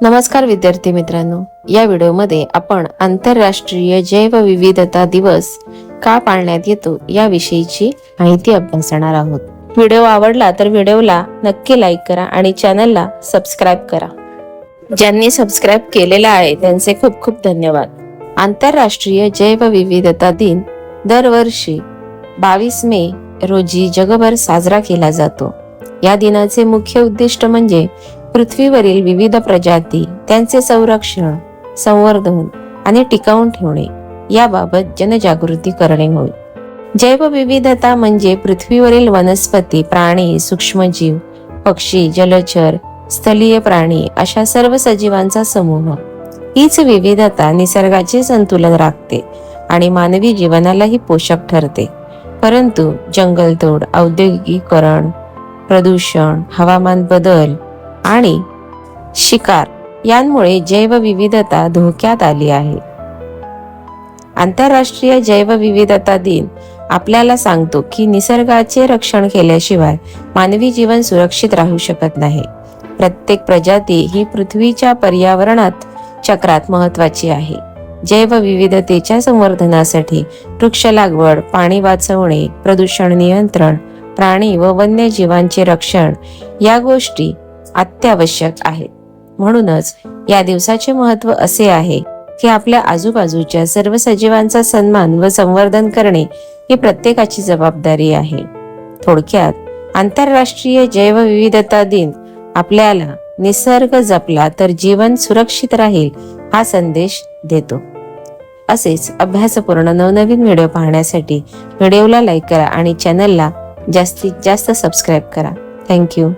नमस्कार विद्यार्थी मित्रांनो या व्हिडिओमध्ये आपण आंतरराष्ट्रीय जैवविविधता दिवस का पाळण्यात येतो याविषयीची माहिती अभ्यासणार आहोत. व्हिडिओ आवडला तर व्हिडिओला नक्की लाईक करा आणि चॅनलला सबस्क्राईब करा. ज्यांनी सबस्क्राईब केलेला आहे त्यांचे खूप खूप धन्यवाद. आंतरराष्ट्रीय जैवविविधता दिन दरवर्षी बावीस मे रोजी जगभर साजरा केला जातो. या दिनाचे मुख्य उद्दिष्ट म्हणजे पृथ्वीवरील विविध प्रजाती त्यांचे संरक्षण संवर्धन आणि टिकावून ठेवणे याबाबत जनजागृती करणे होय. जैवविविधता म्हणजे पृथ्वीवरील वनस्पती प्राणी सूक्ष्मजीव पक्षी जलचर स्थलीय प्राणी अशा सर्व सजीवांचा समूह. हीच विविधता निसर्गाचे संतुलन राखते आणि मानवी जीवनालाही पोषक ठरते. परंतु जंगलतोड औद्योगिकीकरण प्रदूषण हवामान बदल आणि शिकार यांमुळे जैवविविधता धोक्यात आली आहे. आंतरराष्ट्रीय जैवविविधता दिन आपल्याला सांगतो की निसर्गाचे रक्षण केल्याशिवाय मानवी जीवन सुरक्षित राहू शकत नाही. प्रत्येक प्रजाती ही पृथ्वीच्या पर्यावरणात चक्रात महत्वाची आहे. जैवविविधतेच्या संवर्धनासाठी वृक्ष लागवड पाणी वाचवणे प्रदूषण नियंत्रण प्राणी व वन्यजीवांचे रक्षण या गोष्टी अत्यावश्यक आहेत. म्हणूनच या दिवसाचे महत्त्व असे आहे की आपल्या आजूबाजूच्या सर्व सजीवांचा सन्मान व संवर्धन करणे ही प्रत्येकाची जबाबदारी आहे. थोडक्यात आंतरराष्ट्रीय जैवविविधता दिन आपल्याला निसर्ग जपला तर जीवन सुरक्षित राहील हा संदेश देतो. असेच अभ्यासपूर्ण नवनवीन व्हिडिओ पाहण्यासाठी व्हिडिओला लाईक करा आणि चॅनलला जास्तीत जास्त सबस्क्राईब करा. थँक्यू.